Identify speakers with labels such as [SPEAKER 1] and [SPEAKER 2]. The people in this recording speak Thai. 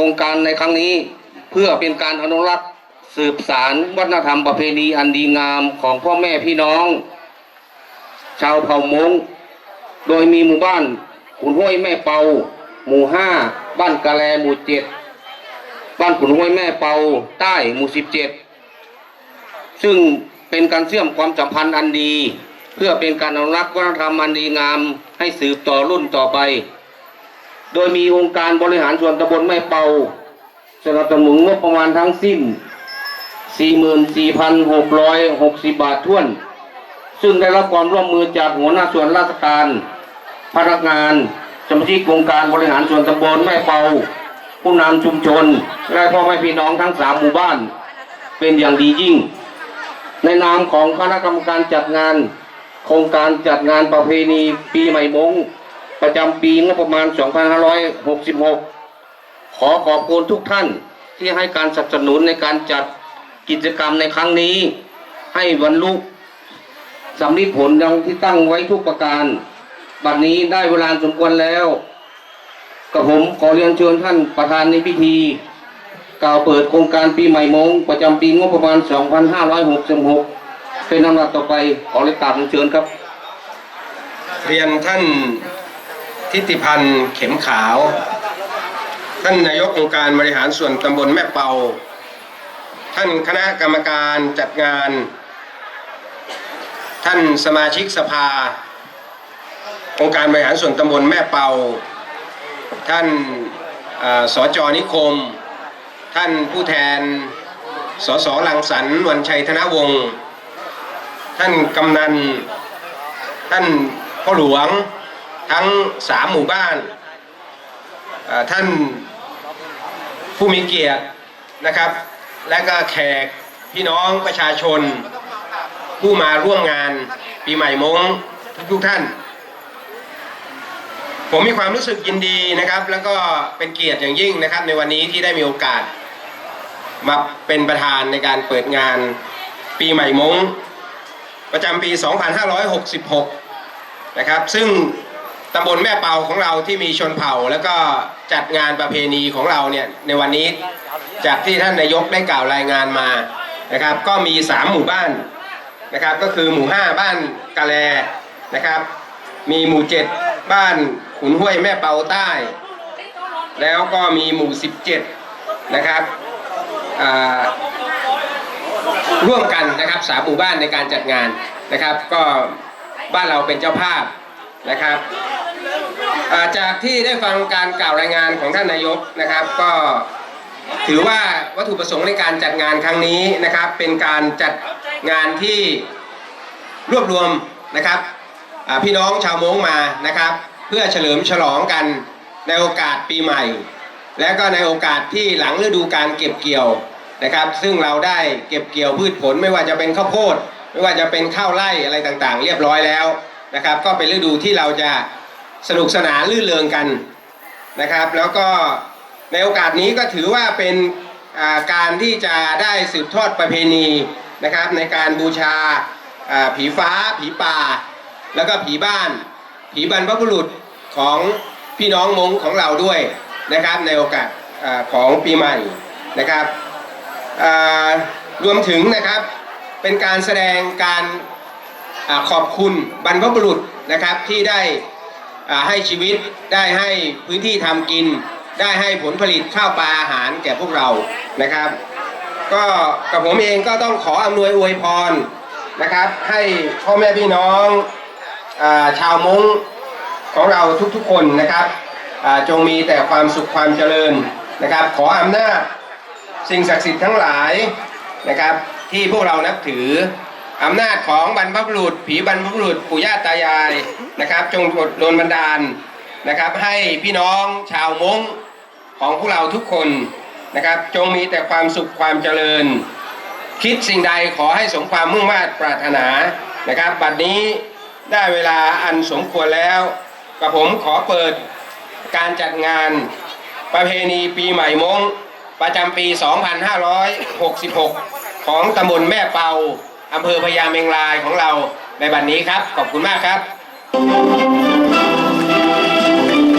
[SPEAKER 1] ครงการในครั้งนี้ เพื่อเป็นการอนุรักษ์สืบสารวัฒนธรรมประเพณีอันดีงามของพ่อแม่พี่น้อง ชาวเผ่ามงโดยมีหมู่บ้านขุนห้วยแม่เปา หมู่ห้าบ้านกะแลหมู่เจ็ดบ้านขุนห้วยแม่เปาใต้หมู่สิบเจ็ดซึ่งเป็นการเชื่อมความสัมพันธ์อันดี เพื่อเป็นการอนุรักษ์วัฒนธรรมอันดีงามให้สืบต่อรุ่นต่อไป โดยมีองค์การบริหารส่วนตำบลแม่เปาสนับสนุนงบประมาณทั้งสิ้น 44,660 บาทท้วน ซึ่งได้รับความร่วมมือจากหัวหน้าส่วนราชการ พนักงาน สมาชิกองค์การบริหารส่วนตำบลแม่เปา ผู้นำชุมชน และพ่อแม่พี่น้องทั้งสามหมู่บ้าน เป็นอย่างดียิ่ง ในนามของคณะกรรมการจัดงาน โครงการจัดงานประเพณีปีใหม่มง ประจำปีงบประมาณ 2566 ขอขอบคุณทุกท่านที่ให้การสนับสนุนในการจัดกิจกรรมในครั้งนี้ ให้บรรลุสำลิดผลดังที่ตั้งไว้ทุกประการ บัดนี้ได้เวลาสมควรแล้วกับผมขอเรียนเชิญท่านประธานในพิธี กล่าวเปิดโครงการปีใหม่มง ประจำปีงบประมาณ 2566 เป็นลำดับต่อไปขอเลยกราบเรียนเชิญครับ
[SPEAKER 2] เรียนท่าน ทิติพันธ์เข็มขาว ท่านนายกองค์การบริหารส่วนตำบลแม่เปา ท่านคณะกรรมการจัดงาน ท่านสมาชิกสภา องค์การบริหารส่วนตำบลแม่เปา ท่านสจนิคม ท่านผู้แทนสสลังสรรวันชัยธนวงศ์ท่านกำนัน ท่านพ่อหลวง ทั้งสามหมู่บ้าน ท่านผู้มีเกียรตินะครับ และก็แขกพี่น้องประชาชน ผู้มาร่วมงานปีใหม่มงทุกทุกท่าน ผมมีความรู้สึกยินดีนะครับ แล้วก็เป็นเกียรติอย่างยิ่งนะครับ ในวันนี้ที่ได้มีโอกาส มาเป็นประธานในการเปิดงานปีใหม่มงประจำปี 2566 นะครับ ซึ่ง ตำบลแม่เปาของเราที่มีชนเผ่า แล้วก็จัดงานประเพณีของเราเนี่ยในวันนี้จากที่ท่านนายกได้กล่าวรายงานมานะครับ ก็มี 3 หมู่บ้านนะครับ ก็คือหมู่ 5 บ้านกะแลนะครับ มีหมู่ 7 บ้านขุนห้วยแม่เปาใต้ แล้วก็มีหมู่ 17 นะครับร่วมกันนะครับสามหมู่บ้านในการจัดงานนะครับ ก็บ้านเราเป็นเจ้าภาพนะครับ จากที่ได้ฟังการกล่าวรายงานของท่านนายกนะครับ ก็ถือว่าวัตถุประสงค์ในการจัดงานครั้งนี้นะครับ เป็นการจัดงานที่รวบรวมนะครับพี่น้องชาวม้งมานะครับ เพื่อเฉลิมฉลองกันในโอกาสปีใหม่ และก็ในโอกาสที่หลังฤดูการเก็บเกี่ยวนะครับ ซึ่งเราได้เก็บเกี่ยวพืชผลไม่ว่าจะเป็นข้าวโพด ไม่ว่าจะเป็นข้าวไร่อะไรต่างๆ เรียบร้อยแล้วนะครับ ก็เป็นฤดูที่เราจะ สนุกสนานลื่นเริงกันนะครับ แล้วก็ในโอกาสนี้ก็ถือว่าเป็นาการที่จะได้สืบทอดประเพณีนะครับ ในการบูชาาผีฟ้า ผีป่า แล้วก็ผีบ้าน ผีบรรพบุรุษของพี่น้องมงของเราด้วยนะครับ ในโอกาสอาของปีใหม่นะครับรวมถึงนะครับเป็นการแสดงการอขอบคุณบรรพบุรุษนะครับที่ได้ ให้ชีวิตได้ให้พื้นที่ทำกิน ได้ให้ผลผลิตข้าวปลาอาหารแก่พวกเรานะครับ ก็กับผมเองก็ต้องขออำนวยอวยพรนะครับ ให้พ่อแม่พี่น้องอชาวมงของเราทุกๆคนนะครับจงมีแต่ความสุขความเจริญนะครับ ขออำนาจสิ่งศักดิ์สิทธิ์ทั้งหลายนะครับ ที่พวกเรานับถือ อำนาจของบรรพบุรุษ ผีบรรพบุรุษปู่ย่าตายายนะครับ จงโดนบันดาลนะครับ ให้พี่น้องชาวมงของพวกเราทุกคนนะครับ จงมีแต่ความสุขความเจริญ คิดสิ่งใดขอให้สมความมุ่งมา่ปรารถนานะครับบัดนี้ได้เวลาอันสมควรแล้วกับผมขอเปิดการจัดงานประเพณีปีใหม่มงประจำปี 2566 ของตำบลแม่เปา อำเภอพญาเมงรายของเราในบัดนนี้ครับ ขอบคุณมากครับ